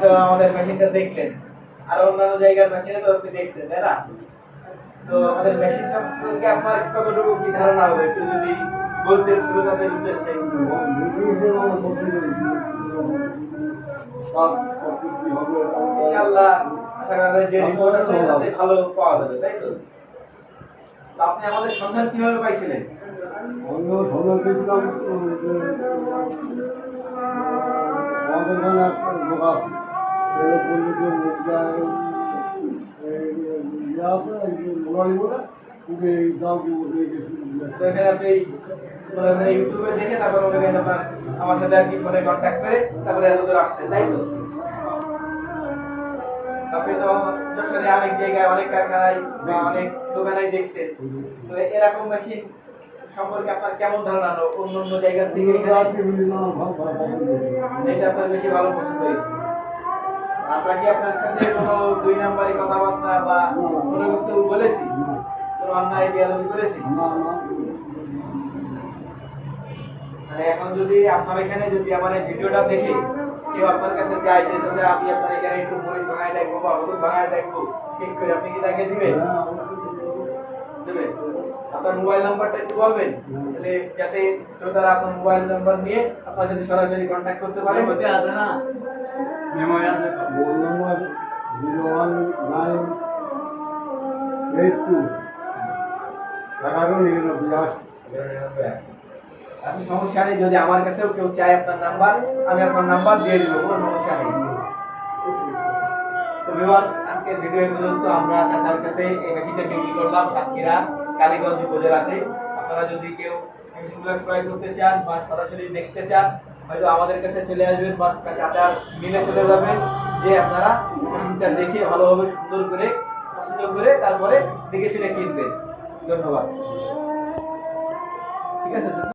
তো আমাদের মেশিনটা দেখলেন। আর অন্যান্য জায়গার মেশিনে তো আপনি দেখছেন তাই না? তো আমাদের মেশিন সম্পর্কে আপনার কতটুকু কি ধারণা হবে? একটু যদি বলতেন শ্রোতাদের উদ্দেশ্যে। ইনশাআল্লাহ আশা করা যায় যে রিপোর্ট আছে তাতে ভালো পাওয়া যাবে তাই তো? আপনি আমাদের সন্ধান কীভাবে পাইছিলেন? তো এখানে আপনি মনে ইউটিউবে দেখে তারপর আমার সাথে আর কি ফোনে কন্ট্যাক্ট করে তারপরে এত দূর আসছেন তাই তো আপনি তো যশোরে অনেক জায়গায় অনেক কারখানায় বা অনেক দোকানায় দেখছেন এরকম মেশিন সম্পর্কে আপনার কেমন ধারণা অন্য অন্য জায়গা থেকে এটা আপনার বেশি ভালো পছন্দ হয়েছে আমরা কি আপনার সাথে কোনো দুই নাম্বারে কথাবার্তা বা কোনো কিছু বলেছি? কোনো অন্যায় বিয়াদবি করেছি? মানে এখন যদি আপনার এখানে যদি আমার এই ভিডিওটা দেখে কেউ আপনার কাছে যায় যে চাচা আমি আপনার এখানে একটু মরিচ ভাঙায় দেখব বা হলুদ ভাঙায় দেখব চেক করে আপনি কি তাকে দিবেন? দেবেন? আপনার মোবাইল নাম্বারটা একটু বলবেন? তাহলে যাতে শ্রোতারা আপনার মোবাইল নাম্বার নিয়ে আপনার সাথে সরাসরি কন্ট্যাক্ট করতে পারে। হতে আছে না? মেমোরি আছে তো? আপনি সমস্যা নেই যদি আমার কাছেও কেউ চায় আপনার নাম্বার, আমি আপনার নাম্বার দিয়ে দিব, কোনো সমস্যা নেই তো ভিউয়ার্স আজকের ভিডিও এই পর্যন্ত আমরা চাচার কাছে এই মেশিনটা বিক্রি করলাম, সাতক্ষীরা, কালীগঞ্জ উপজেলাতে আপনারা যদি কেউ মেশিনগুলো ক্রয় করতে চান বা সরাসরি দেখতে চান হয়তো আমাদের কাছে চলে আসবেন বা চাচার মিলে চলে যাবেন যে আপনারা মেশিনটা দেখে ভালোভাবে সুন্দর করে, পছন্দ করে তারপরে দেখে শুনে কিনবেন। ধন্যবাদ। ঠিক আছে?